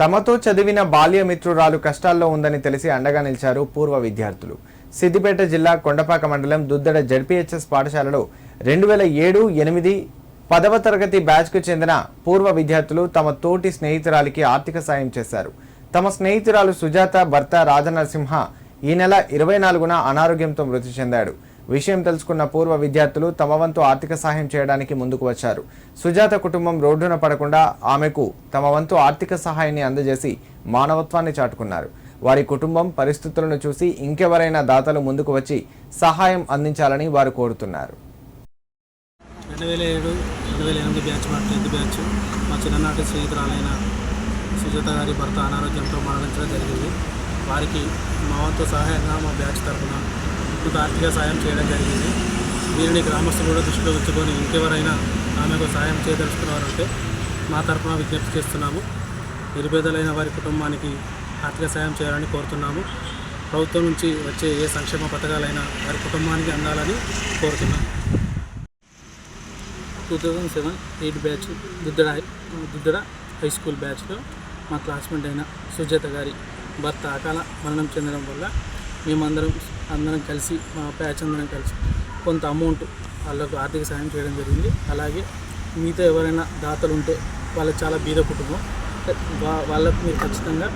తమతో చదివిన బాల్య మిత్రురాలు కష్టాల్లో ఉందని తెలిసి అండగా నిలిచారు పూర్వ విద్యార్థులు. సిద్దిపేట జిల్లా కొండపాక మండలం దుద్దడ జడ్పీహెచ్ఎస్ పాఠశాలలో రెండు వేల ఏడు ఎనిమిది పదవ తరగతి బ్యాచ్కు చెందిన పూర్వ విద్యార్థులు తమ తోటి స్నేహితురాలికి ఆర్థిక సాయం చేశారు. తమ స్నేహితురాలు సుజాత భర్త రాజనరసింహ ఈ నెల ఇరవై నాలుగున అనారోగ్యంతో మృతి చెందాడు. విషయం తెలుసుకున్న పూర్వ విద్యార్థులు తమ వంతు ఆర్థిక సహాయం చేయడానికి ముందుకు వచ్చారు. సుజాత కుటుంబం రోడ్డున పడకుండా ఆమెకు తమ వంతు ఆర్థిక సహాయాన్ని అందజేసి మానవత్వాన్ని చాటుకున్నారు. వారి కుటుంబం పరిస్థితులను చూసి ఇంకెవరైనా దాతలు ముందుకు వచ్చి సహాయం అందించాలని వారు కోరుతున్నారు. రెండు వేల ఏడు రెండు వేల ఎనిమిది బ్యాచ్ మా టెన్త్ బ్యాచ్. మా చిన్ననాటి స్నేహితురాలైన సుజాత గారి భర్త అనారోగ్యంతో మరణించడం జరిగింది. వారికి మా వంతు సహాయంగా మా బ్యాచ్ తరఫున కొంత ఆర్థిక సాయం చేయడం జరిగింది. దీనిని గ్రామస్తులు కూడా దృష్టిలో ఉంచుకొని ఇంకెవరైనా ఆమెకు సాయం చేయదలుచుకున్నారంటే మా తరఫున విజ్ఞప్తి చేస్తున్నాము. నిరుపేదలైన వారి కుటుంబానికి ఆర్థిక సాయం చేయాలని కోరుతున్నాము. ప్రభుత్వం నుంచి వచ్చే ఏ సంక్షేమ పథకాలైనా వారి కుటుంబానికి అందాలని కోరుతున్నాము two thousand seven eight batch Duddada Duddada high school బ్యాచ్లో మా క్లాస్మేట్ అయిన సుజాత గారి భర్త అకాల మరణం చెందడం వల్ల మేమందరం అందరం కలిసి మా ప్యాచ్ అందరం కలిసి కొంత అమౌంట్ వాళ్ళకు ఆర్థిక సాయం చేయడం జరిగింది. అలాగే మీతో ఎవరైనా దాతలు ఉంటే వాళ్ళకి చాలా బీద కుటుంబం. వాళ్ళకు మీరు ఖచ్చితంగా